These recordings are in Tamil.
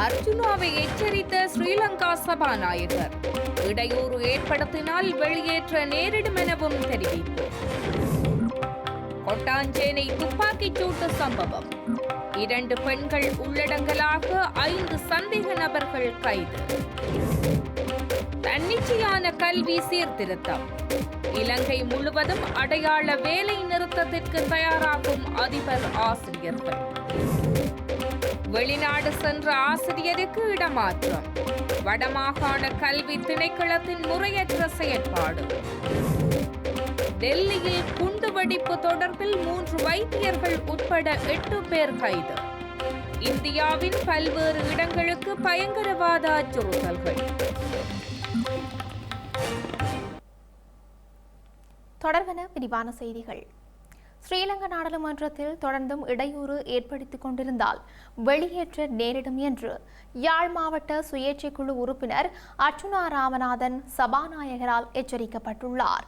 அர்ஜுனாவை எச்சரித்த ஸ்ரீலங்கா சபாநாயகர். இடையூறு ஏற்படுத்தினால் வெளியேற்ற நேரிடும் எனவும் தெரிவிப்பு. கொட்டாஞ்சேனை துப்பாக்கிச் சூட்டு சம்பவம். இரண்டு பெண்கள் உள்ளடங்கலாக ஐந்து சந்தேக நபர்கள் கைது. தன்னிச்சையான கல்வி சீர்திருத்தம். இலங்கை முழுவதும் அடையாள வேலை நிறுத்தத்திற்கு தயாராகும் அதிபர் ஆசிரியர்கள். வெளிநாடு சென்ற ஆசிரியருக்கு இடமாற்றம். வடமாகாண கல்வி திணைக்களத்தின் முறையற்ற செயற்பாடு. டெல்லியில் குண்டுவெடிப்பு தொடர்பில் மூன்று வைத்தியர்கள் உட்பட எட்டு பேர் கைது. இந்தியாவின் பல்வேறு இடங்களுக்கு பயங்கரவாத அச்சுறுத்தல்கள். தொடர்வன விரிவான செய்திகள். ஸ்ரீலங்கா நாடாளுமன்றத்தில் தொடர்ந்தும் இடையூறு ஏற்படுத்திக் கொண்டிருந்தால் வெளியேற்ற நேரிடும் என்று யாழ் மாவட்ட சுயேட்சை குழு உறுப்பினர் அர்ச்சுனா ராமநாதன் சபாநாயகரால் எச்சரிக்கப்பட்டுள்ளார்.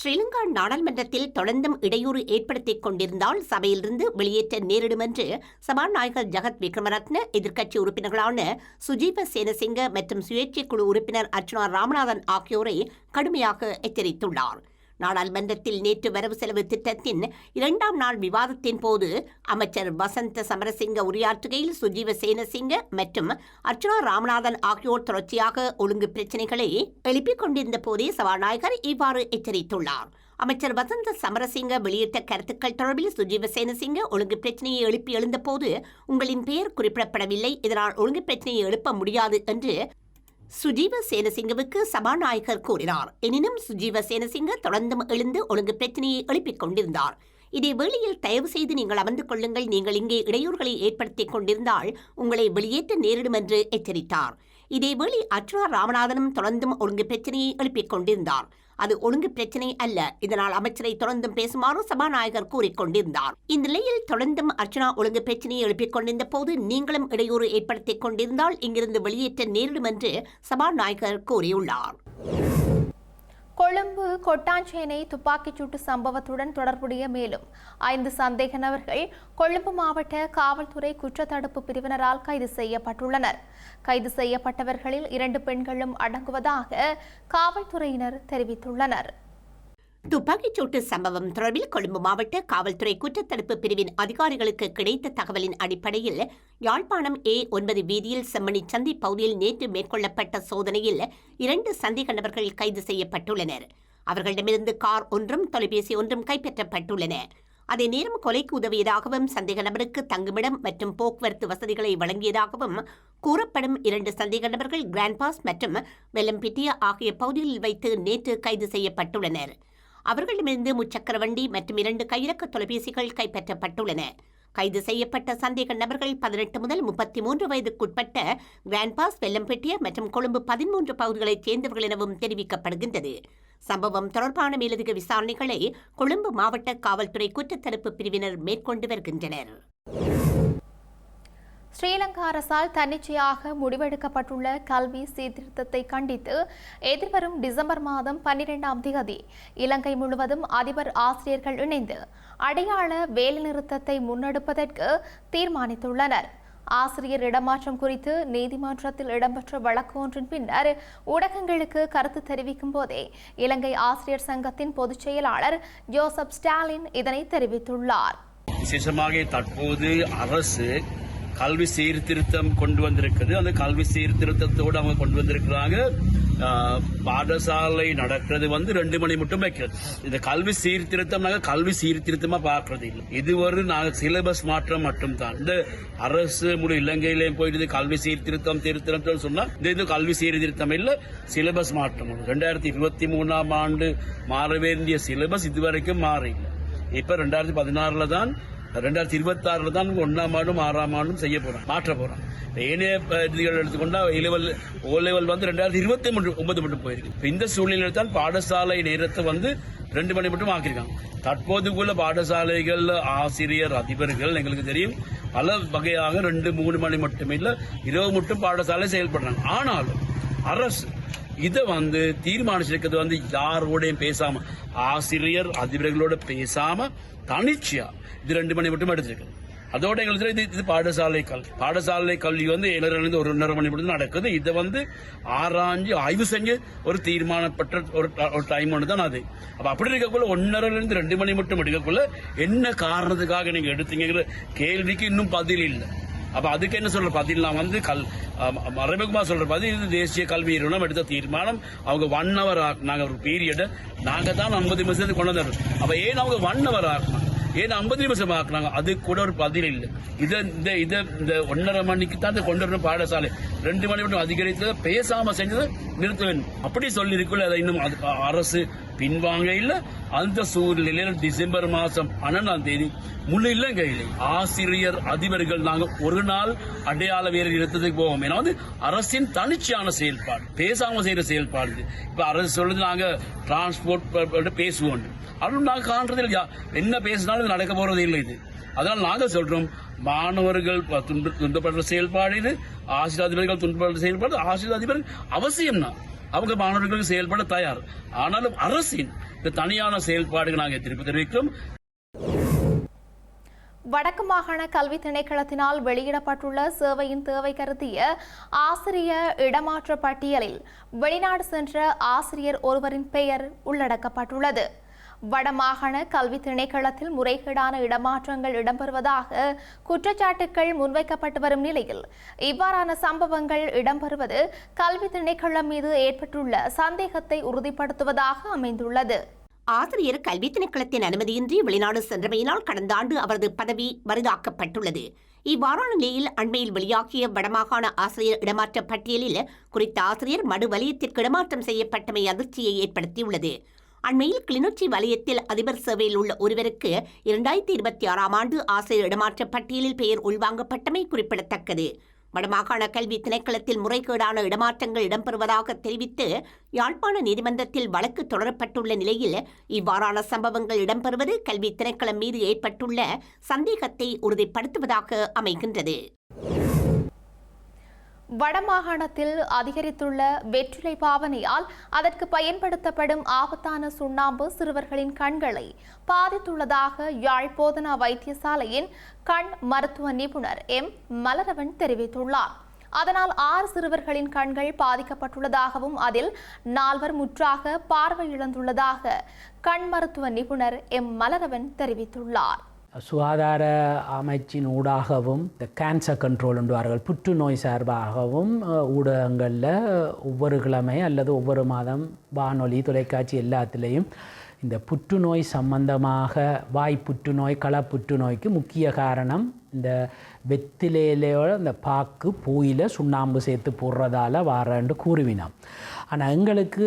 ஸ்ரீலங்கா நாடாளுமன்றத்தில் தொடர்ந்தும் இடையூறு ஏற்படுத்திக் கொண்டிருந்தால் சபையிலிருந்து வெளியேற்ற நேரிடும் என்று சபாநாயகர் ஜகத் விக்ரமரத்ன எதிர்க்கட்சி உறுப்பினர்களான சுஜீப சேனசிங்க மற்றும் சுயேட்சை குழு உறுப்பினர் அர்ச்சுனா ராமநாதன் ஆகியோரை கடுமையாக எச்சரித்துள்ளார். நாடாளுமன்றத்தில் நேற்று வரவு செலவு திட்டத்தின் இரண்டாம் நாள் விவாதத்தின் போது அமைச்சர் வசந்த சமரசிங்க உரையாற்றுகையில் சுஜீவ சேனசிங்க மற்றும் அர்ச்சனா ராமநாதன் ஆகியோர் தொடர்ச்சியாக ஒழுங்கு பிரச்சினைகளை எழுப்பிக் கொண்டிருந்த போதே சபாநாயகர் இவ்வாறு எச்சரித்துள்ளார். அமைச்சர் வசந்த சமரசிங்க வெளியிட்ட கருத்துக்கள் தொடர்பில் சுஜீவ சேனசிங்க ஒழுங்கு பிரச்சனையை எழுப்பி எழுந்தபோது உங்களின் பெயர் குறிப்பிடப்படவில்லை. இதனால் ஒழுங்கு பிரச்சனையை எழுப்ப முடியாது என்று சுஜீவ சேனசிங்கவுக்கு சபாநாயகர் கூறினார். எனினும் சுஜீவ சேனசிங்க தொடர்ந்தும் எழுந்து ஒழுங்கு பிரச்சனையை எழுப்பிக் கொண்டிருந்தார். இதே வேளையில் தயவு செய்து நீங்கள் அமர்ந்து கொள்ளுங்கள். நீங்கள் இங்கே இடையூறுகளை ஏற்படுத்திக் கொண்டிருந்தால் உங்களை வெளியேற்ற நேரிடும் என்று எச்சரித்தார். இதேவேளை அர்ச்சுனா ராமநாதனும் தொடர்ந்தும் ஒழுங்கு பிரச்சனையை எழுப்பிக் கொண்டிருந்தார். அது ஒழுங்கு பிரச்சனை அல்ல. இதனால் அமைச்சரை தொடர்ந்தும் பேசுமாறு சபாநாயகர் கூறிக்கொண்டிருந்தார் இந்நிலையில் தொடர்ந்தும் அர்ச்சனா ஒழுங்கு பிரச்சனையை எழுப்பிக் கொண்டிருந்த போது நீங்களும் இடையூறு ஏற்படுத்திக் கொண்டிருந்தால் இங்கிருந்து வெளியேற்ற நேரிடும் என்று சபாநாயகர் கூறியுள்ளார். கொழும்பு கொட்டாஞ்சேனை துப்பாக்கிச்சூட்டு சம்பவத்துடன் தொடர்புடைய மேலும் ஐந்து சந்தேக நபர்கள் கொழும்பு மாவட்ட காவல்துறை குற்றத்தடுப்பு பிரிவினரால் கைது செய்யப்பட்டுள்ளனர். கைது செய்யப்பட்டவர்களில் இரண்டு பெண்களும் அடங்குவதாக காவல்துறையினர் தெரிவித்துள்ளனர். துப்பாக்கிச்சூட்டு சம்பவம் தொடர்பில் கொழும்பு மாவட்ட காவல்துறை குற்றத்தடுப்பு பிரிவின் அதிகாரிகளுக்கு கிடைத்த தகவலின் அடிப்படையில் யாழ்ப்பாணம் ஏ ஒன்பது வீதியில் செம்மணி சந்தி பகுதியில் நேற்று மேற்கொள்ளப்பட்ட சோதனையில் இரண்டு சந்தேக நபர்கள் கைது செய்யப்பட்டுள்ளனர். அவர்களிடமிருந்து கார் ஒன்றும் தொலைபேசி ஒன்றும் கைப்பற்றப்பட்டுள்ளன. அதே நேரம் கொலைக்கு உதவியதாகவும் சந்தேக நபருக்கு தங்குமிடம் மற்றும் போக்குவரத்து வசதிகளை வழங்கியதாகவும் கூறப்படும் இரண்டு சந்தேக நபர்கள் கிராண்ட் பாஸ் மற்றும் வெல்லம்பிட்டியா ஆகிய பகுதிகளில் வைத்து நேற்று கைது செய்யப்பட்டுள்ளனர். அவர்களிடமிருந்து முச்சக்கர வண்டி மற்றும் இரண்டு கையிறக்க தொலைபேசிகள் கைப்பற்றப்பட்டுள்ளன. கைது செய்யப்பட்ட சந்தேக நபர்கள் பதினெட்டு முதல் முப்பத்தி மூன்று வயதுக்குட்பட்ட கிராண்ட்பாஸ் வெல்லம்பெட்டிய மற்றும் கொழும்பு பதிமூன்று பகுதிகளைச் சேர்ந்தவர்கள் எனவும் தெரிவிக்கப்படுகின்றது. சம்பவம் தொடர்பான மேலதிக விசாரணைகளை கொழும்பு மாவட்ட காவல்துறை குற்றத்தடுப்பு பிரிவினர் மேற்கொண்டு வருகின்றனர். ஸ்ரீலங்கா அரசால் தன்னிச்சையாக முடிவெடுக்கப்பட்டுள்ள கல்வி சீர்திருத்தத்தை கண்டித்து எதிர்வரும் டிசம்பர் மாதம் பன்னிரெண்டாம் தேதி இலங்கை முழுவதும் அதிபர் ஆசிரியர்கள் இணைந்து அடையாள வேலைநிறுத்தத்தை முன்னெடுப்பதற்கு தீர்மானித்துள்ளனர். ஆசிரியர் இடமாற்றம் குறித்து நீதிமன்றத்தில் இடம்பெற்ற வழக்கு ஒன்றின் பின்னர் ஊடகங்களுக்கு கருத்து தெரிவிக்கும் போதே இலங்கை ஆசிரியர் சங்கத்தின் பொதுச் செயலாளர் ஜோசப் ஸ்டாலின் இதனை தெரிவித்துள்ளார். விசேஷமாக தற்போது அரசு கல்வி சீர்திருத்தம் கொண்டு வந்திருக்குது. அந்த கல்வி சீர்திருத்தத்தோடு அவங்க கொண்டு வந்திருக்கிறாங்க. பாடசாலை நடக்கிறது வந்து ரெண்டு மணி மட்டும் வைக்கிறது. இந்த கல்வி சீர்திருத்தம் நாங்கள் கல்வி சீர்திருத்தமா பார்க்கறது இல்லை. இது ஒரு சிலபஸ் மாற்றம் மட்டும்தான். இந்த அரசு முழு இலங்கையிலேயும் போயிட்டு கல்வி சீர்திருத்தம் திருத்தம் சொன்னா இந்த இது கல்வி சீர்திருத்தம் இல்லை சிலபஸ் மாற்றம் ரெண்டாயிரத்தி இருபத்தி மூணாம் ஆண்டு மாற வேண்டிய சிலபஸ் இதுவரைக்கும் மாறி இல்லை. இப்ப ரெண்டாயிரத்தி பதினாறுல தான் ரெண்டாயிரத்தி இருபத்தி ஆறுல தான் ஒன்னாம் ஆண்டும் ஆறாம் ஆண்டும் செய்ய போகிறோம் மாற்ற போறோம். ஏனைய அஹ், இதுகள் எடுத்துக்கொண்டா லெவல் ஓ லெவல் வந்து ரெண்டாயிரத்தி இருபத்தி மூன்று ஒன்பது மட்டும் போயிருக்கு. இப்போ இந்த சூழ்நிலையில் தான் பாடசாலை நேரத்தை வந்து ரெண்டு மணி மட்டும் ஆக்கியிருக்காங்க. தற்போதுக்குள்ள பாடசாலைகள் ஆசிரியர் அதிபர்கள் எங்களுக்கு தெரியும் பல வகையாக ரெண்டு மூணு மணி மட்டுமே இல்லை இரவு மட்டும் பாடசாலை செயல்படுறாங்க. ஆனாலும் அரசு இதை வந்து தீர்மானிச்சிருக்கிறது வந்து யாரோடையும் பேசாம ஆசிரியர் அதிபர்களோட பேசாம தனிச்சையா? இது ரெண்டு மணி மட்டும் எடுத்திருக்கு அதோட எங்களுக்கு இது இது பாடசாலை கல்வி பாடசாலை கல்வி வந்து ஏழரைலேருந்து ஒரு ஒன்றரை மணி மட்டும் நடக்குது. இதை வந்து ஆராய்ஞ்சு ஆய்வு செஞ்சு ஒரு தீர்மானப்பட்ட ஒரு ட- ஒரு டைம் ஒன்று தான் அது. அப்ப அப்படி இருக்கக்குள்ள ஒன்னரைலேருந்து ரெண்டு மணி மட்டும் எடுக்கக்குள்ள என்ன காரணத்துக்காக நீங்க எடுத்தீங்கிற கேள்விக்கு இன்னும் பதில் இல்லை. அப்ப அதுக்கு என்ன சொல்ற பதில்? நான் வந்து கல் மறைமுகமா சொல்ற பதில் இது தேசிய கல்வி நிறுவனம் எடுத்த தீர்மானம். அவங்க ஒன் ஹவர் ஆக்குனாங்க ஒரு பீரியட் நாங்க தான் ஐம்பது நிமிஷத்துக்கு கொண்டு வந்தோம் அப்ப ஏன் அவங்க ஒன் ஹவர் ஆக்குனாங்க ஏன் ஐம்பது நிமிஷம் ஆக்குனாங்க? அது கூட ஒரு பதில் இல்லை. இதை இந்த இதை இந்த ஒன்னரை மணிக்கு தான் இதை கொண்டு வரணும் பாடசாலை. ரெண்டு மணி மட்டும் அதிகரித்து பேசாம செஞ்சதை நிறுத்த வேண்டும். அப்படி சொல்லி இருக்குள்ள அதை இன்னும் அது அரசு பின்வாங்க அந்த சூழ்நிலையில் டிசம்பர் மாசம் பன்னெண்டாம் தேதி முழு இலங்கையிலே ஆசிரியர் அதிபர்கள் நாங்கள் ஒரு நாள் அடையாள வீரர் இடத்துக்கு போவோம். ஏன்னா வந்து அரசின் தனிச்சையான செயல்பாடு பேசாம செய்யற செயல்பாடு இது. இப்ப அரசு சொல்றது நாங்க டிரான்ஸ்போர்ட் பேசுவோம். அதுவும் நாங்கள் காண்றது இல்லையா? என்ன பேசினாலும் இது நடக்க போறது இல்லை இது. அதனால் நாங்கள் சொல்றோம் மாணவர்கள் துன்ப துன்பப்படுற செயல்பாடு இது ஆசிரியர் அதிபர்கள் துன்பப்படுற செயல்பாடு ஆசிரியர் அதிபர்கள் அவசியம் தான் அவங்க மாணவர்களுக்கு செயல்பட தயார். ஆனாலும் அரசின் இந்த தனியான செயல்பாடுகள் நாங்கள் திருப்பி தெரிவிக்கிறோம்? வடக்கு மாகாண கல்வி திணைக்களத்தினால் வெளியிடப்பட்டுள்ள சேவையின் தேவை கருதிய ஆசிரிய இடமாற்ற பட்டியலில் வெளிநாடு சென்ற ஆசிரியர் ஒருவரின் பெயர் உள்ளடக்கப்பட்டுள்ளது. வடமாகாண கல்வி திணைக்களத்தில் முறைகேடான இடமாற்றங்கள் இடம்பெறுவதாக குற்றச்சாட்டுகள் முன்வைக்கப்பட்டு வரும் நிலையில் இவ்வாறான சம்பவங்கள் இடம்பெறுவது கல்வி திணைக்களம் மீது ஏற்பட்டுள்ள சந்தேகத்தை உறுதிப்படுத்துவதாக அமைந்துள்ளது. ஆசிரியர் கல்வி திணைக்களத்தின் அனுமதியின்றி வெளிநாடு சென்றமையினால் கடந்த ஆண்டு அவரது பதவி மறுதாக்கப்பட்டுள்ளது இவ்வாறான நிலையில் அண்மையில் வெளியாகிய வடமாகாண ஆசிரியர் இடமாற்ற பட்டியலில் குறித்த ஆசிரியர் மடு வலயத்திற்கு இடமாற்றம் செய்யப்பட்டமை அதிர்ச்சியை ஏற்படுத்தியுள்ளது. அண்மையில் கிளிநொச்சி வலயத்தில் அதிபர் சேவையில் உள்ள ஒருவருக்கு இரண்டாயிரத்தி இருபத்தி ஆறாம் ஆண்டு ஆசிரியர் இடமாற்ற பட்டியலில் பெயர் உள்வாங்கப்பட்டமை குறிப்பிடத்தக்கது. வடமாகாண கல்வி திணைக்களத்தில் முறைகேடான இடமாற்றங்கள் இடம்பெறுவதாக தெரிவித்து யாழ்ப்பாண நீதிமன்றத்தில் வழக்கு தொடரப்பட்டுள்ள நிலையில் இவ்வாறான சம்பவங்கள் இடம்பெறுவது கல்வி திணைக்களம் மீது ஏற்பட்டுள்ள சந்தேகத்தை உறுதிப்படுத்துவதாக அமைகின்றது. வடமாகாணத்தில் அதிகரித்துள்ள வெற்றிலை பாவனையால் அதற்கு பயன்படுத்தப்படும் ஆபத்தான சுண்ணாம்பு சிறுவர்களின் கண்களை பாதித்துள்ளதாக யாழ் போதனா வைத்தியசாலையின் கண் மருத்துவ நிபுணர் எம். மலரவன் தெரிவித்துள்ளார். அதனால் ஆறு சிறுவர்களின் கண்கள் பாதிக்கப்பட்டுள்ளதாகவும் அதில் நால்வர் முற்றாக பார்வை இழந்துள்ளதாக கண் மருத்துவ நிபுணர் எம். மலரவன் தெரிவித்துள்ளார். சுகாதார அமைச்சின் ஊடாகவும் இந்த கேன்சர் கண்ட்ரோல் என்றுவார்கள் புற்றுநோய் சார்பாகவும் ஊடகங்களில் ஒவ்வொரு கிழமை அல்லது ஒவ்வொரு மாதம் வானொலி தொலைக்காட்சி எல்லாத்துலேயும் இந்த புற்றுநோய் சம்பந்தமாக வாய் புற்றுநோய் கள புற்றுநோய்க்கு முக்கிய காரணம் இந்த வெத்திலையிலோட இந்த பாக்கு பூயில சுண்ணாம்பு சேர்த்து போடுறதால வாரன்னு கூறுவினோம். ஆனால் எங்களுக்கு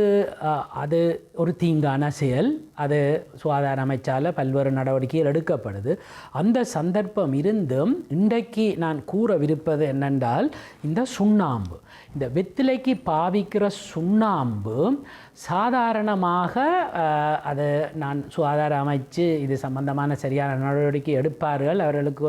அது ஒரு தீங்கான செயல். அது சுகாதார அமைச்சால் பல்வேறு நடவடிக்கைகள் எடுக்கப்படுது. அந்த சந்தர்ப்பம் இருந்தும் இன்றைக்கு நான் கூறவிருப்பது என்னென்றால் இந்த சுண்ணாம்பு. இந்த வெத்திலைக்கு பாவிக்கிற சுண்ணாம்பு சாதாரணமாக அது நான் சுகாதார அமைச்சு இது சம்பந்தமான சரியான நடவடிக்கை எடுப்பார்கள். அவர்களுக்கு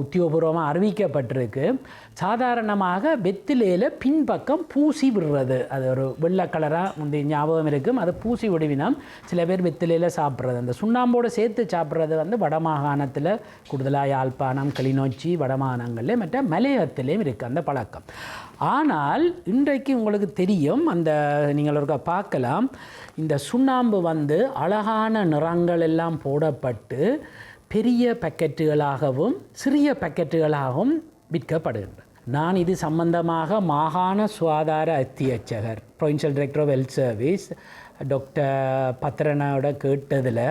உத்தியோகபூர்வமாக அறிவிக்கப்பட்டிருக்கு. சாதாரணமாக வெத்திலையில் பின்பக்கம் பூசி விடுறது. அது ஒரு வெள்ளை கலராக முந்தைய ஞாபகம் இருக்கும். அது பூசி விடுவினம். சில பேர் வெத்திலையில் சாப்பிட்றது. அந்த சுண்ணாம்போடு சேர்த்து சாப்பிட்றது வந்து வடமாகாணத்தில் கூடுதலாக யாழ்ப்பாணம் கிளிநொச்சி வடமாகாணங்களில் மற்ற மலையத்திலையும் இருக்குது அந்த பழக்கம். ஆனால் இன்றைக்கு உங்களுக்கு தெரியும் அந்த நீங்கள் ஒருக்கா பார்க்கலாம் இந்த சுண்ணாம்பு வந்து அழகான நிறங்கள் எல்லாம் போடப்பட்டு பெரிய பேக்கெட்டுகளாகவும் சிறிய பேக்கெட்டுகளாகவும் விற்கப்படுகின்றன. நான் இது சம்பந்தமாக மாகாண சுகாதார அத்தியட்சகர் provincial director of health service doctor பத்ரனோட கேட்டதில்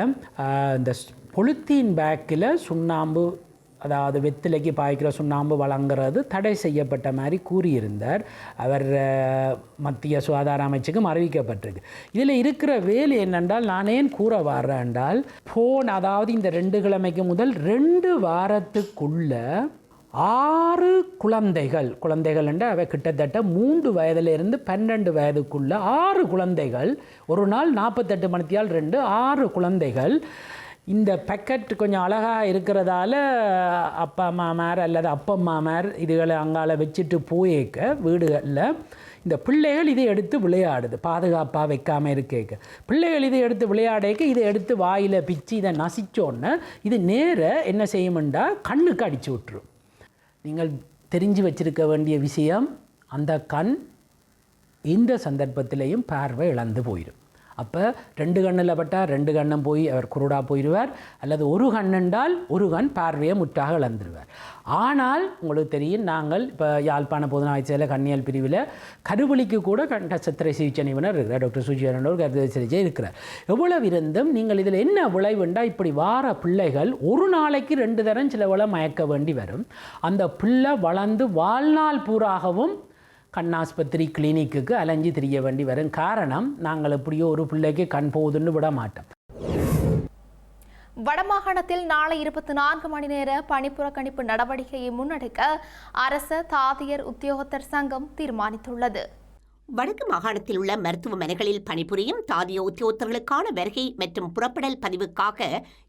இந்த பொலித்தீன் பேக்கில் சுண்ணாம்பு அதாவது வெத்திலைக்கு பாய்க்கிற சுண்ணாம்பு வழங்குறது தடை செய்யப்பட்ட மாதிரி கூறியிருந்தார். அவர் மத்திய சுகாதார அமைச்சுக்கும் அறிவிக்கப்பட்டிருக்கு. இதில் இருக்கிற வேலை என்னென்றால் நான் ஏன் கூற வர்றேன்றால் என்றால் போன் அதாவது இந்த ரெண்டு கிழமைக்கு முதல் ரெண்டு வாரத்துக்குள்ள ஆறு குழந்தைகள் குழந்தைகள் என்று அவை கிட்டத்தட்ட மூன்று வயதிலிருந்து பன்னெண்டு வயதுக்குள்ள ஆறு குழந்தைகள் ஒரு நாள் நாற்பத்தெட்டு மணித்தியால் ரெண்டு ஆறு குழந்தைகள் இந்த பேக்கெட் கொஞ்சம் அழகாக இருக்கிறதால அப்பா அம்மாமார் அல்லது அப்பம்மாமார் இதுகளை அங்கால வச்சுட்டு போயேக்க வீடுகளில் இந்த பிள்ளைகள் இதை எடுத்து விளையாடுது. பாதுகாப்பாக வைக்காமல் இருக்கேக்க. பிள்ளைகள் இதை எடுத்து விளையாடேக்க இதை எடுத்து வாயில் பிச்சு இதை நசிச்சோன்னே இது நேர என்ன செய்யுமெண்டா கண்ணுக்கு அடித்து விட்டுரும். நீங்கள் தெரிஞ்சு வச்சிருக்க வேண்டிய விஷயம் அந்த கண் இந்த சந்தர்ப்பத்திலையும் பார்வை இழந்து போயிடும் அப்போ ரெண்டு கண்ணில் பட்டால் ரெண்டு கண்ணம் போய் அவர் குருடாக போயிடுவார். அல்லது ஒரு கண்ணென்றால் ஒரு கண் பார்வையை முற்றாக இழந்துருவார் ஆனால் உங்களுக்கு தெரியும் நாங்கள் இப்போ யாழ்ப்பாண பொதுநாய்ச்சியில் கண்ணியல் பிரிவில் கருவழிக்கு கூட கண்ட சத்திரை சிகிச்சை நிபுணர் இருக்கிறார். டாக்டர் சுஜியன் ஒரு கருத்து சிகிச்சை இருக்கிறார். எவ்வளவு இருந்தும் நீங்கள் இதில் என்ன விளைவுண்டா இப்படி வார பிள்ளைகள் ஒரு நாளைக்கு ரெண்டு தரம் சில மயக்க வேண்டி வரும். அந்த பிள்ளை வளர்ந்து வாழ்நாள் பூராகவும் கண்ணாஸ்பத்திரி கிளினிக்குக்கு அலைஞ்சு திரிய வேண்டி வரும் காரணம் நாங்கள் எப்படியோ ஒரு பிள்ளைக்கு கண் போகுதுன்னு விட மாட்டோம். வடமாகாணத்தில் நாளை இருபத்தி நான்கு மணி நேர பணிப்புறக்கணிப்பு நடவடிக்கையை முன்னெடுக்க அரச தாதியர் உத்தியோகத்தர் சங்கம் தீர்மானித்துள்ளது. வடக்கு மாகாணத்தில் உள்ள மருத்துவமனைகளில் பணிபுரியும் தாதிய உத்தியோகத்தர்களுக்கான வருகை மற்றும் புறப்படல் பதிவுக்காக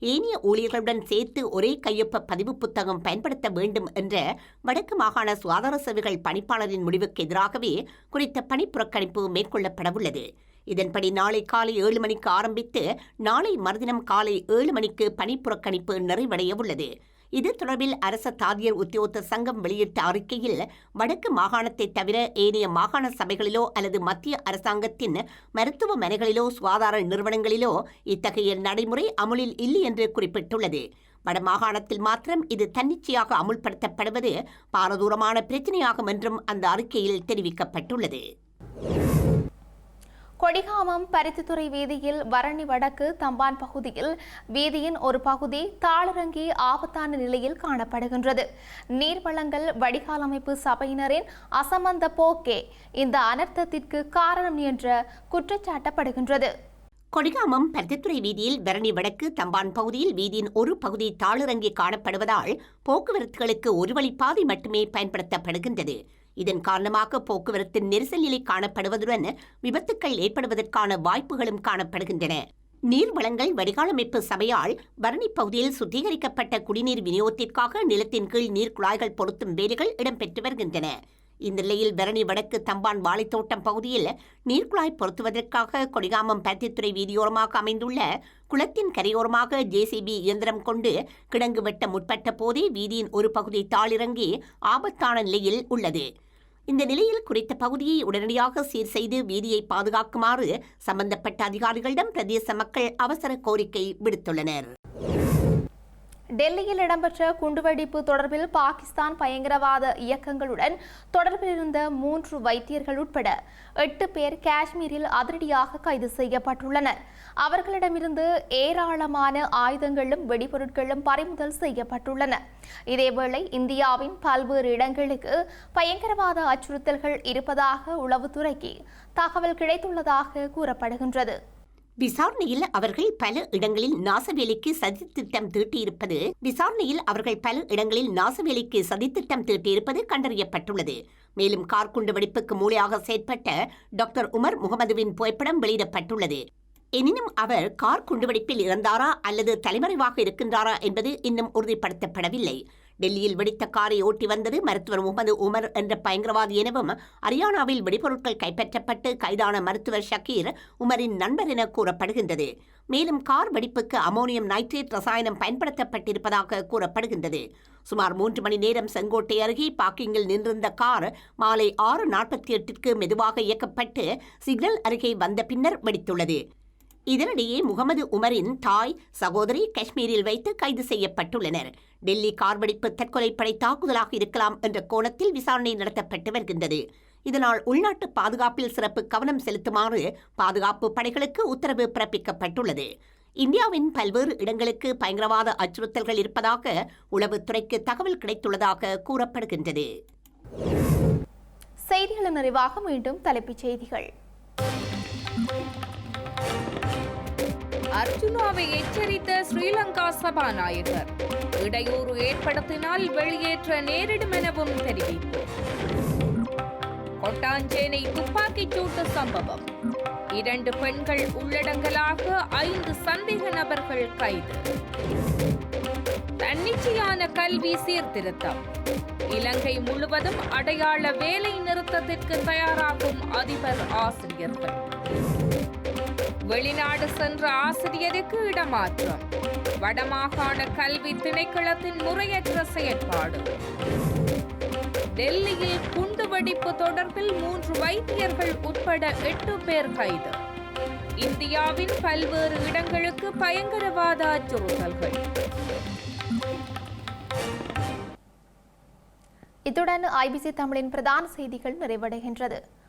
ஏனைய ஊழியர்களுடன் சேர்த்து ஒரே கையொப்ப பதிவு புத்தகம் பயன்படுத்த வேண்டும் என்ற வடக்கு மாகாண சுகாதார சேவைகள் பணிப்பாளரின் முடிவுக்கு எதிராகவே குறித்த பணிப்புறக்கணிப்பு மேற்கொள்ளப்படவுள்ளது. இதன்படி நாளை காலை ஏழு மணிக்கு ஆரம்பித்து நாளை மறுதினம் காலை ஏழு மணிக்கு பணிப்புறக்கணிப்பு நிறைவடைய உள்ளது இது தொடர்பில் அரச தாதியர் உத்தியோக சங்கம் வெளியிட்ட அறிக்கையில் வடக்கு மாகாணத்தை தவிர ஏனைய மாகாண சபைகளிலோ அல்லது மத்திய அரசாங்கத்தின் மருத்துவமனைகளிலோ சுகாதார நிறுவனங்களிலோ இத்தகைய நடைமுறை அமுலில் இல்லை என்று குறிப்பிட்டுள்ளது. வடமாகாணத்தில் மாத்திரம் இது தன்னிச்சையாக அமுல்படுத்தப்படுவது பாரதூரமான பிரச்சினையாகும் என்றும் அந்த அறிக்கையில் தெரிவிக்கப்பட்டுள்ளது. கொடிகாமம் பருத்தித்துறை வீதியில் வரணி வடக்கு தம்பான் பகுதியில் வீதியின் ஒரு பகுதி தாளரங்கி ஆபத்தான நிலையில் காணப்படுகின்றது. நீர்வளங்கள் வடிகால் அமைப்பு சபையினரின் அசமந்த போக்கே இந்த அனர்த்தத்திற்கு காரணம் என்ற குற்றச்சாட்டப்படுகின்றது. கொடிகாமம் பருத்தித்துறை வீதியில் வரணி வடக்கு தம்பான் பகுதியில் வீதியின் ஒரு பகுதி தாளிறங்கி காணப்படுவதால் போக்குவரத்துகளுக்கு ஒரு வழி மட்டுமே பயன்படுத்தப்படுகின்றது. இதன் காரணமாக போக்குவரத்து நெரிசல் நிலை காணப்படுவதுடன் விபத்துக்கள் ஏற்படுவதற்கான வாய்ப்புகளும் காணப்படுகின்றன. நீர்வளங்கள் வடிகாலமைப்பு சபையால் பரணி பகுதியில் சுத்திகரிக்கப்பட்ட குடிநீர் விநியோகத்திற்காக நிலத்தின் கீழ் நீர் குழாய்கள் பொருத்தும் வேலைகள் இடம்பெற்று வருகின்றன. இந்த நிலையில் பரணி வடக்கு தம்பான் வாழைத்தோட்டம் பகுதியில் நீர்க்குழாய் பொருத்துவதற்காக கொடிகாமம் பருத்தித்துறை வீதியோரமாக அமைந்துள்ள குளத்தின் கரையோரமாக ஜேசிபி இயந்திரம் கொண்டு கிடங்கு வெட்ட முற்பட்ட போதே வீதியின் ஒரு பகுதி தாளிறங்கி ஆபத்தான நிலையில் உள்ளது. இந்த நிலையில் குறித்த பகுதியை உடனடியாக சீர் செய்து வீதியை பாதுகாக்குமாறு சம்பந்தப்பட்ட அதிகாரிகளிடம் பிரதேச மக்கள் அவசர கோரிக்கை விடுத்துள்ளனர். டெல்லியில் இடம்பெற்ற குண்டுவெடிப்பு தொடர்பில் பாகிஸ்தான் பயங்கரவாத இயக்கங்களுடன் தொடர்பில் இருந்த மூன்று வைத்தியர்கள் உட்பட எட்டு பேர் காஷ்மீரில் அதிரடியாக கைது செய்யப்பட்டுள்ளனர். அவர்களிடமிருந்து ஏராளமான ஆயுதங்களும் வெடிபொருட்களும் பறிமுதல் செய்யப்பட்டுள்ளன. இதேவேளை இந்தியாவின் பல்வேறு இடங்களுக்கு பயங்கரவாத அச்சுறுத்தல்கள் இருப்பதாக உளவுத்துறைக்கு தகவல் கிடைத்துள்ளதாக கூறப்படுகின்றது. விசாரணையில் அவர்கள் பல இடங்களில் நாசவேலிக்கு சதித்திட்டம் தீட்டியிருப்பது விசாரணையில் அவர்கள் பல இடங்களில் நாசவேலிக்கு சதித்திட்டம் தீட்டியிருப்பது கண்டறியப்பட்டுள்ளது. மேலும் கார் குண்டு வெடிப்புக்கு மூளையாக செயற்பட்ட டாக்டர் உமர் முகமதுவின் புகைப்படம் வெளியிடப்பட்டுள்ளது. எனினும் அவர் கார் குண்டுவெடிப்பில் இறந்தாரா அல்லது தலைமறைவாக இருக்கின்றாரா என்பது இன்னும் உறுதிப்படுத்தப்படவில்லை. டெல்லியில் வெடித்த காரை ஓட்டி வந்தது மருத்துவர் முகமது உமர் என்ற பயங்கரவாதி எனவும் அரியானாவில் வெடிபொருட்கள் கைப்பற்றப்பட்டு கைதான மருத்துவர் ஷக்கீர் உமரின் நண்பர் என கூறப்படுகின்றது. மேலும் கார் வெடிப்புக்கு அமோனியம் நைட்ரேட் ரசாயனம் பயன்படுத்தப்பட்டிருப்பதாக கூறப்படுகின்றது. சுமார் மூன்று மணி நேரம் செங்கோட்டை அருகே பார்க்கிங்கில் நின்றிருந்த கார் மாலை ஆறு நாற்பத்தி எட்டிற்கு மெதுவாக இயக்கப்பட்டு சிக்னல் அருகே வந்த பின்னர் வெடித்துள்ளது. இதனிடையே முகமது உமரின் தாய் சகோதரி காஷ்மீரில் வைத்து கைது செய்யப்பட்டுள்ளனர். டெல்லி கார்வெடிப்பு தற்கொலைப்படை தாக்குதலாக இருக்கலாம் என்ற கோணத்தில் விசாரணை நடத்தப்பட்டு வருகின்றது. இதனால் உள்நாட்டு பாதுகாப்பில் சிறப்பு கவனம் செலுத்துமாறு பாதுகாப்பு படைகளுக்கு உத்தரவு பிறப்பிக்கப்பட்டுள்ளது. இந்தியாவின் பல்வேறு இடங்களுக்கு பயங்கரவாத அச்சுறுத்தல்கள் இருப்பதாக உளவுத்துறைக்கு தகவல் கிடைத்துள்ளதாக கூறப்படுகின்றது. செய்திகளின் நிறைவாக மீண்டும் தலைப்புச் செய்திகள். அர்ஜுனாவை எச்சரித்த ஸ்ரீலங்கா சபாநாயகர். இடையூறு ஏற்படுத்தினால் வெளியேற்ற நேரிடும் எனவும் தெரிவிப்பு. கொட்டாஞ்சேனை துப்பாக்கிச் சூட்டு சம்பவம். இரண்டு பெண்கள் உள்ளடங்கலாக ஐந்து சந்தேக நபர்கள் கைது. தன்னிச்சையான கல்வி சீர்திருத்தம். இலங்கை முழுவதும் அடையாள வேலை நிறுத்தத்திற்கு தயாராகும் அதிபர் ஆசிரியர்கள். வெளிநாடு சென்ற ஆசிரியருக்கு இடமாற்றம். வடமாகாண கல்வி திணைக்களத்தின் முறையற்ற செயற்பாடு. டெல்லியில் குண்டுவெடிப்பு தொடர்பில் மூன்று வைத்தியர்கள் உட்பட எட்டு பேர் கைது. இந்தியாவின் பல்வேறு இடங்களுக்கு பயங்கரவாத அச்சுறுத்தல்கள். இத்துடன் ஐபிசி தமிழின் பிரதான செய்திகள் நிறைவடைகின்றது.